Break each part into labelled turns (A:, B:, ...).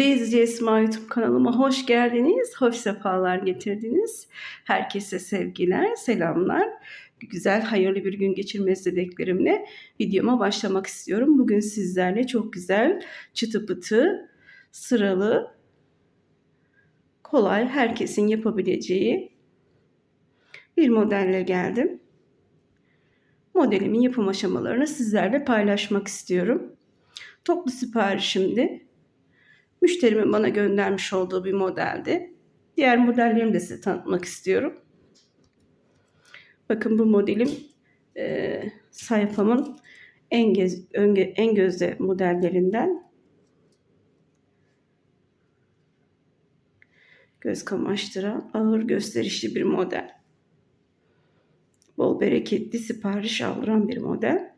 A: Ceyz Esma YouTube kanalıma hoş geldiniz. Hoş sefalar getirdiniz. Herkese sevgiler, selamlar. Güzel, hayırlı bir gün geçirmesi dileklerimle videoma başlamak istiyorum. Bugün sizlerle çok güzel, çıtı pıtı, sıralı, kolay, herkesin yapabileceği bir modelle geldim. Modelimin yapım aşamalarını sizlerle paylaşmak istiyorum. Toplu siparişimdi Müşterimin bana göndermiş olduğu bir modeldi. Diğer modellerimi de size tanıtmak istiyorum. Bakın bu modelim e, sayfamın en, gez, önge, en gözde modellerinden. Göz kamaştıran ağır gösterişli bir model. Bol bereketli sipariş aldıran bir model.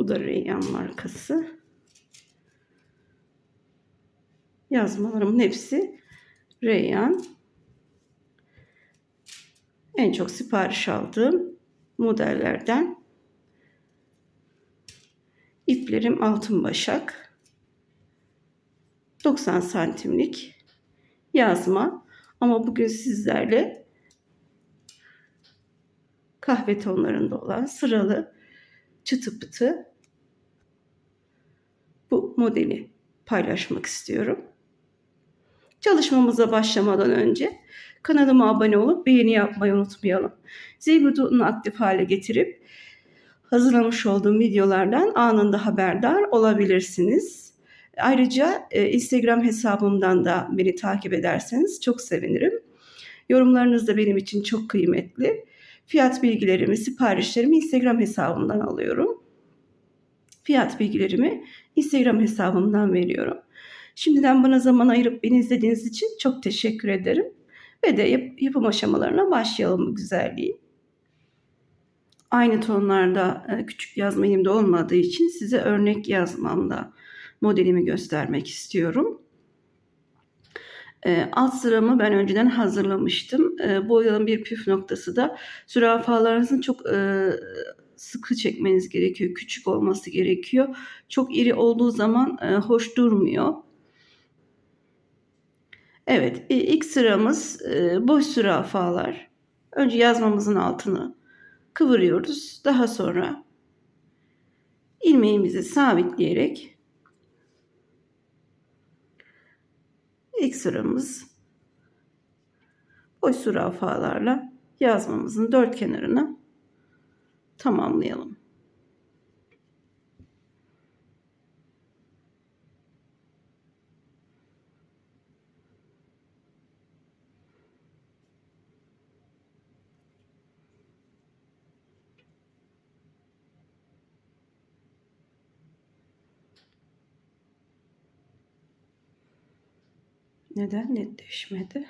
A: Bu da Reyyan markası. Yazmalarımın hepsi Reyyan. En çok sipariş aldığım modellerden. İplerim altın başak. 90 santimlik yazma. Ama bugün sizlerle kahve tonlarında olan sıralı çıtı pıtı bu modeli paylaşmak istiyorum. Çalışmamıza başlamadan önce kanalıma abone olup beğeni yapmayı unutmayalım. Zil butonunu aktif hale getirip hazırlamış olduğum videolardan anında haberdar olabilirsiniz. Ayrıca e, Instagram hesabımdan da beni takip ederseniz çok sevinirim. Yorumlarınız da benim için çok kıymetli. Fiyat bilgilerimi, siparişlerimi Instagram hesabımdan alıyorum. Fiyat bilgilerimi Instagram hesabımdan veriyorum. Şimdiden bana zaman ayırıp beni izlediğiniz için çok teşekkür ederim. Ve de yap- yapım aşamalarına başlayalım güzelliği. Aynı tonlarda e, küçük yazma elimde olmadığı için size örnek yazmamda modelimi göstermek istiyorum. E, alt sıramı ben önceden hazırlamıştım. E, bu oyanın bir püf noktası da zürafalarınızın çok sıkı çekmeniz gerekiyor. Küçük olması gerekiyor. Çok iri olduğu zaman e, hoş durmuyor. Evet e, ilk sıramız e, boş zürafalar. Önce yazmamızın altını kıvırıyoruz. Daha sonra ilmeğimizi sabitleyerek ilk sıramız boş zürafalarla yazmamızın dört kenarına tamamlayalım. Neden netleşmedi?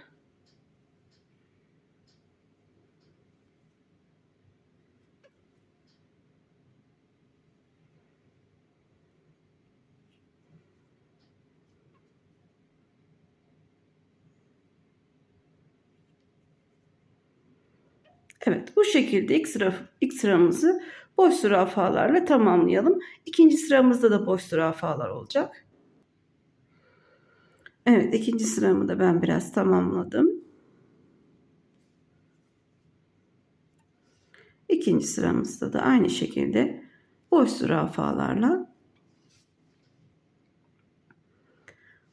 A: Evet bu şekilde ilk, sıra, ilk sıramızı boş zürafalarla tamamlayalım. İkinci sıramızda da boş zürafalar olacak. Evet ikinci sıramı da ben biraz tamamladım. İkinci sıramızda da aynı şekilde boş zürafalarla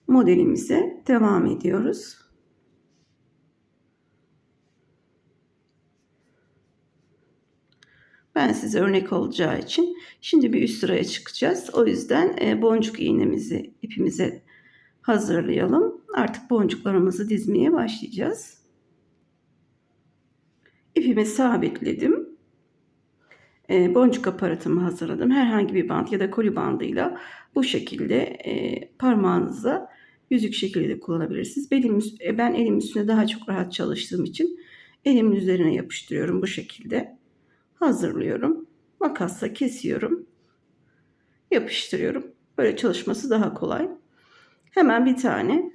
A: modelimize devam ediyoruz. Size örnek olacağı için şimdi bir üst sıraya çıkacağız. O yüzden e, boncuk iğnemizi ipimize hazırlayalım. Artık boncuklarımızı dizmeye başlayacağız. İpimi sabitledim. E, boncuk aparatımı hazırladım. Herhangi bir bant ya da koli bandıyla bu şekilde e, parmağınıza yüzük şekilde de kullanabilirsiniz. Benim, ben elim üstüne daha çok rahat çalıştığım için elimin üzerine yapıştırıyorum bu şekilde hazırlıyorum. Makasla kesiyorum. Yapıştırıyorum. Böyle çalışması daha kolay. Hemen bir tane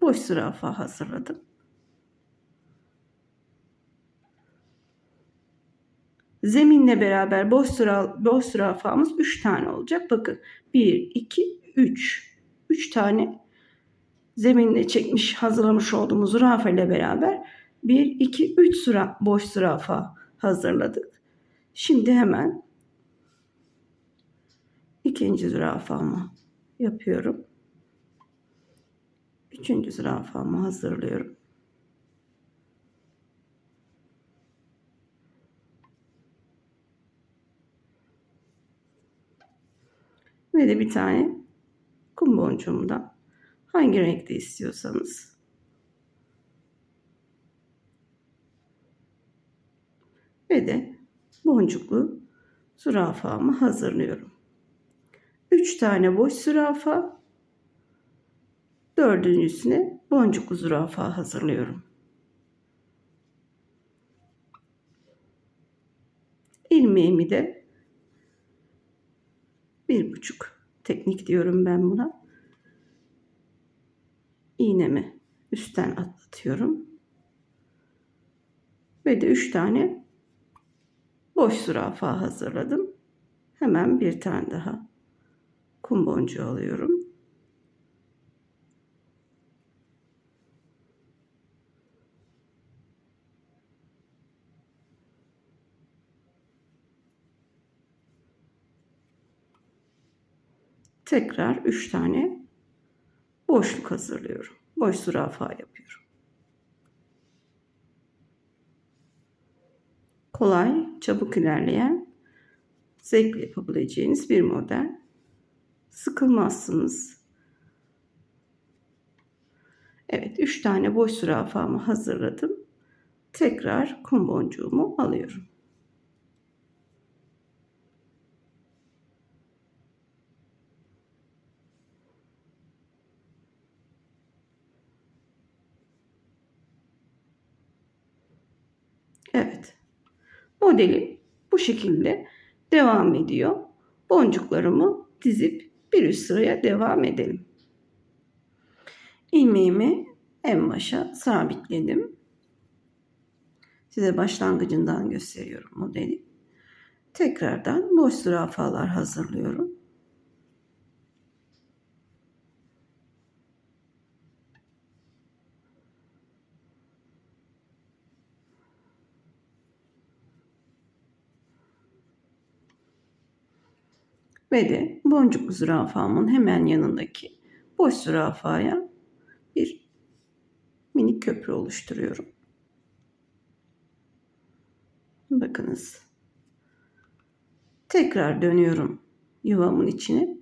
A: boş zürafa hazırladım. Zeminle beraber boş, sıra, boş zürafamız 3 tane olacak. Bakın 1, 2, 3. 3 tane zeminle çekmiş, hazırlamış olduğumuz zürafa ile beraber 1, 2, 3 sıra boş zürafa hazırladık. Şimdi hemen ikinci zürafamı yapıyorum. Üçüncü zürafamı hazırlıyorum. Ve de bir tane kum boncuğumdan hangi renkte istiyorsanız ve de boncuklu zürafamı hazırlıyorum. 3 tane boş zürafa dördüncüsüne boncuklu zürafa hazırlıyorum. ilmeğimi de bir buçuk teknik diyorum ben buna. İğnemi üstten atlatıyorum. Ve de üç tane boş zürafa hazırladım. Hemen bir tane daha kum boncuğu alıyorum. tekrar 3 tane boşluk hazırlıyorum. Boş zürafa yapıyorum. Kolay, çabuk ilerleyen, zevkle yapabileceğiniz bir model. Sıkılmazsınız. Evet, 3 tane boş zürafamı hazırladım. Tekrar kum boncuğumu alıyorum. Evet. Modelim bu şekilde devam ediyor. Boncuklarımı dizip bir üst sıraya devam edelim. İlmeğimi en başa sabitledim. Size başlangıcından gösteriyorum modeli. Tekrardan boş zürafalar hazırlıyorum. Ve de boncuklu zürafamın hemen yanındaki boş zürafaya bir minik köprü oluşturuyorum. Bakınız. Tekrar dönüyorum yuvamın içine.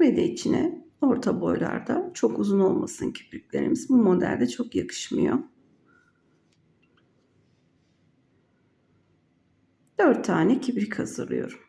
A: Ve de içine orta boylarda çok uzun olmasın kirpiklerimiz. Bu modelde çok yakışmıyor. 4 tane kibrik hazırlıyorum.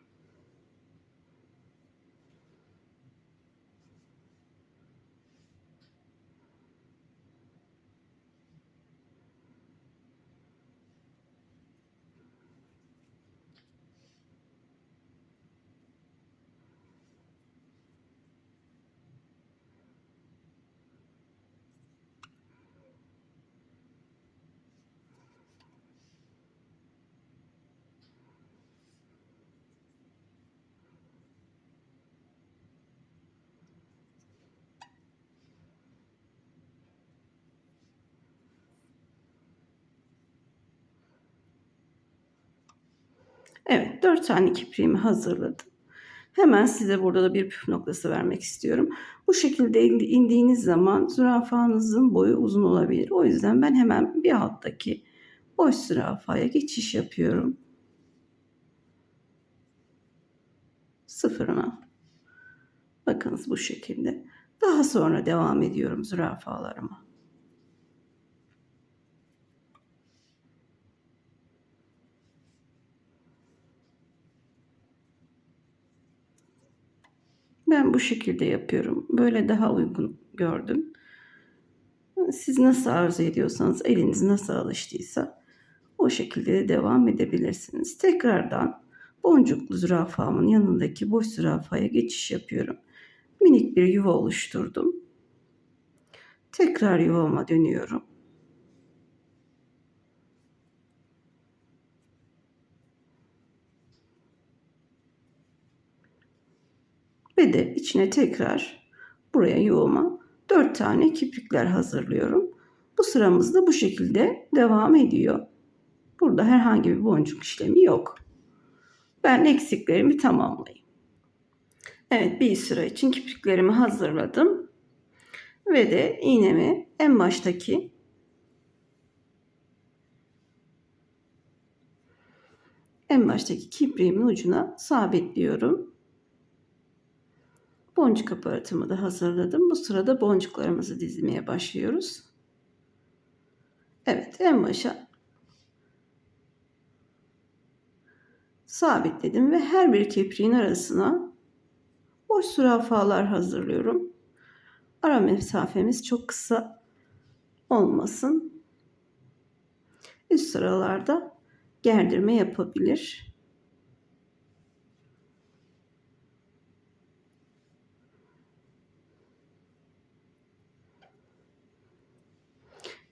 A: Evet 4 tane kipriğimi hazırladım. Hemen size burada da bir püf noktası vermek istiyorum. Bu şekilde indiğiniz zaman zürafanızın boyu uzun olabilir. O yüzden ben hemen bir alttaki boş zürafaya geçiş yapıyorum. Sıfırına. Bakınız bu şekilde. Daha sonra devam ediyorum zürafalarıma. Ben bu şekilde yapıyorum. Böyle daha uygun gördüm. Siz nasıl arzu ediyorsanız, eliniz nasıl alıştıysa o şekilde de devam edebilirsiniz. Tekrardan boncuklu zürafamın yanındaki boş zürafaya geçiş yapıyorum. Minik bir yuva oluşturdum. Tekrar yuvama dönüyorum. Ve de içine tekrar buraya yuvama 4 tane kiprikler hazırlıyorum. Bu sıramız da bu şekilde devam ediyor. Burada herhangi bir boncuk işlemi yok. Ben eksiklerimi tamamlayayım. Evet bir sıra için kipriklerimi hazırladım. Ve de iğnemi en baştaki en baştaki kipriğimin ucuna sabitliyorum. Boncuk aparatımı da hazırladım. Bu sırada boncuklarımızı dizmeye başlıyoruz. Evet en başa sabitledim ve her bir kipriğin arasına boş zürafalar hazırlıyorum. Ara mesafemiz çok kısa olmasın. Üst sıralarda gerdirme yapabilir.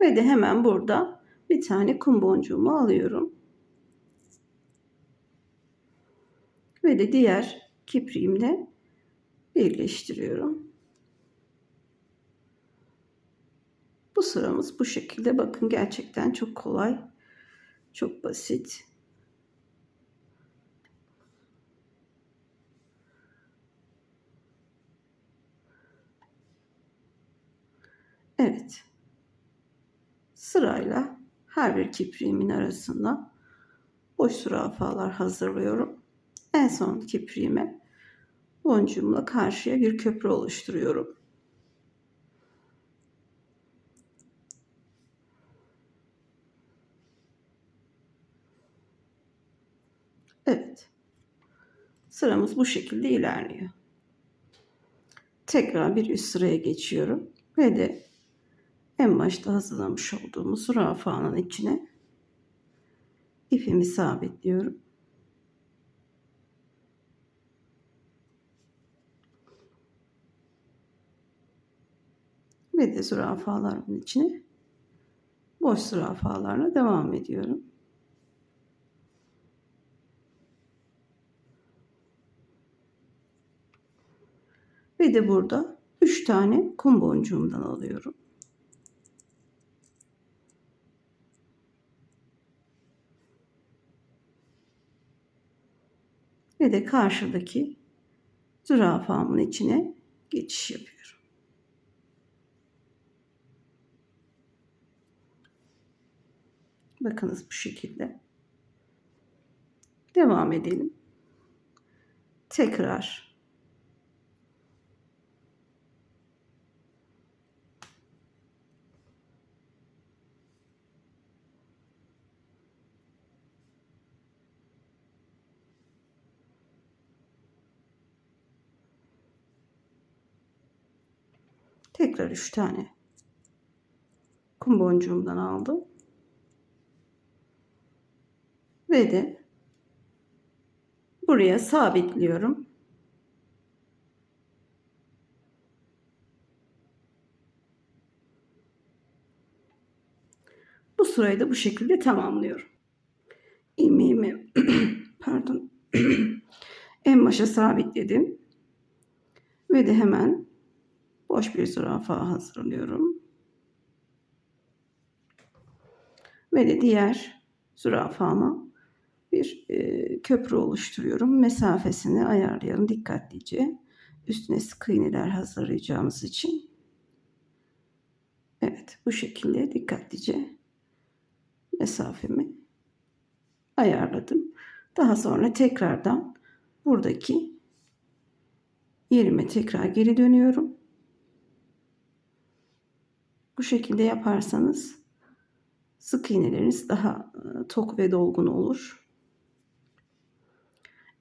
A: Ve de hemen burada bir tane kum boncuğumu alıyorum. Ve de diğer kipriğimle birleştiriyorum. Bu sıramız bu şekilde. Bakın gerçekten çok kolay. Çok basit. Evet. Sırayla her bir kipriğimin arasında boş zürafalar hazırlıyorum. En son kipriğime boncuğumla karşıya bir köprü oluşturuyorum. Evet. Sıramız bu şekilde ilerliyor. Tekrar bir üst sıraya geçiyorum ve de en başta hazırlamış olduğumuz zürafanın içine ipimi sabitliyorum. Ve de zürafalarımın içine boş zürafalarla devam ediyorum. Ve de burada 3 tane kum boncuğumdan alıyorum. Ve de karşıdaki zürafamın içine geçiş yapıyorum. Bakınız bu şekilde. Devam edelim. Tekrar Tekrar üç tane kum boncuğumdan aldım. Ve de buraya sabitliyorum. Bu sırayı da bu şekilde tamamlıyorum. İlmeğimi pardon en başa sabitledim. Ve de hemen boş bir zürafa hazırlıyorum. Ve de diğer zürafama bir e, köprü oluşturuyorum. Mesafesini ayarlayalım dikkatlice. Üstüne sık iğneler hazırlayacağımız için. Evet bu şekilde dikkatlice mesafemi ayarladım. Daha sonra tekrardan buradaki yerime tekrar geri dönüyorum. Bu şekilde yaparsanız sık iğneleriniz daha e, tok ve dolgun olur.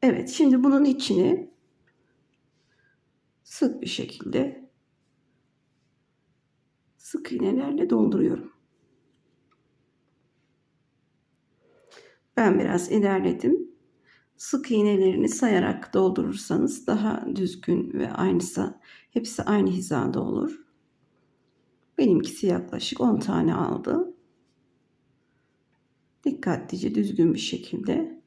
A: Evet şimdi bunun içini sık bir şekilde sık iğnelerle dolduruyorum. Ben biraz ilerledim. Sık iğnelerini sayarak doldurursanız daha düzgün ve aynısı hepsi aynı hizada olur. Benimkisi yaklaşık 10 tane aldı. Dikkatlice düzgün bir şekilde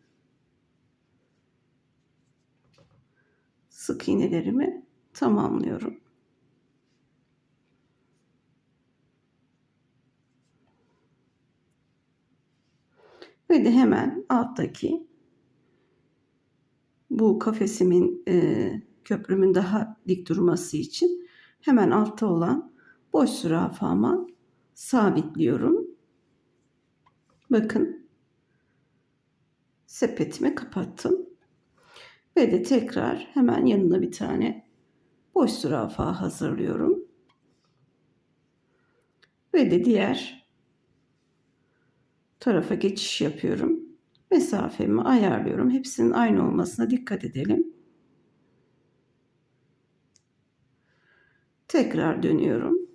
A: sık iğnelerimi tamamlıyorum. Ve de hemen alttaki bu kafesimin e, köprümün daha dik durması için hemen altta olan boş zürafama sabitliyorum. Bakın sepetimi kapattım. Ve de tekrar hemen yanına bir tane boş zürafa hazırlıyorum. Ve de diğer tarafa geçiş yapıyorum. Mesafemi ayarlıyorum. Hepsinin aynı olmasına dikkat edelim. Tekrar dönüyorum.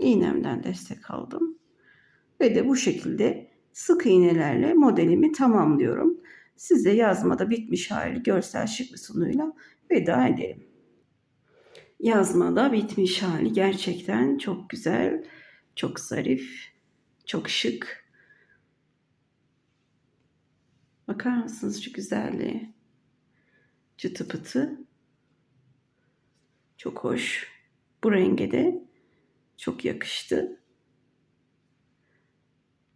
A: İğnemden destek aldım. Ve de bu şekilde sık iğnelerle modelimi tamamlıyorum. Size yazmada bitmiş hali görsel şık bir sunuyla veda edelim. Yazmada bitmiş hali gerçekten çok güzel, çok zarif, çok şık. Bakar mısınız şu güzelliğe? Çıtı pıtı. Çok hoş. Bu renge de çok yakıştı.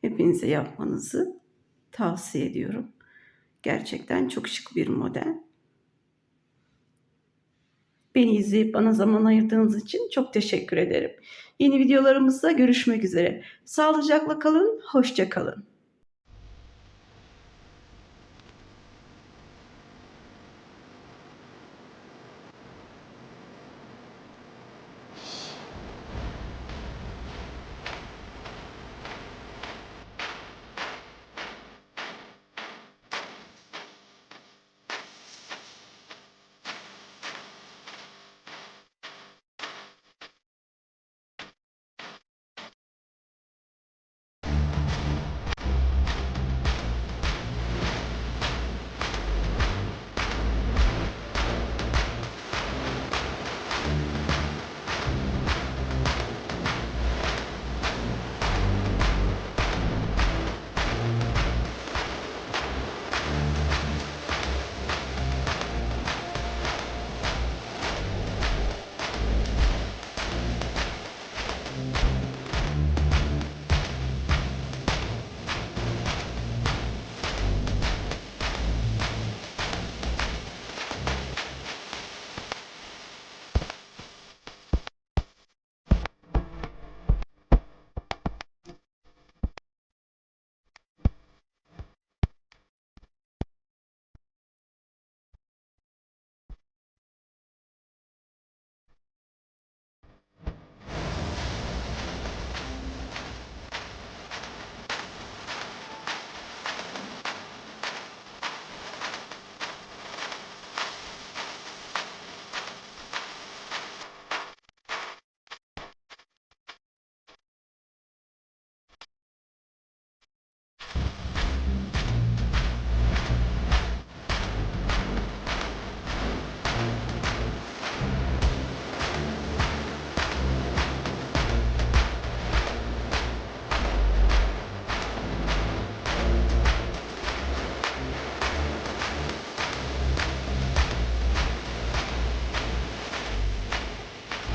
A: Hepinize yapmanızı tavsiye ediyorum. Gerçekten çok şık bir model. Beni izleyip bana zaman ayırdığınız için çok teşekkür ederim. Yeni videolarımızda görüşmek üzere. Sağlıcakla kalın, hoşça kalın.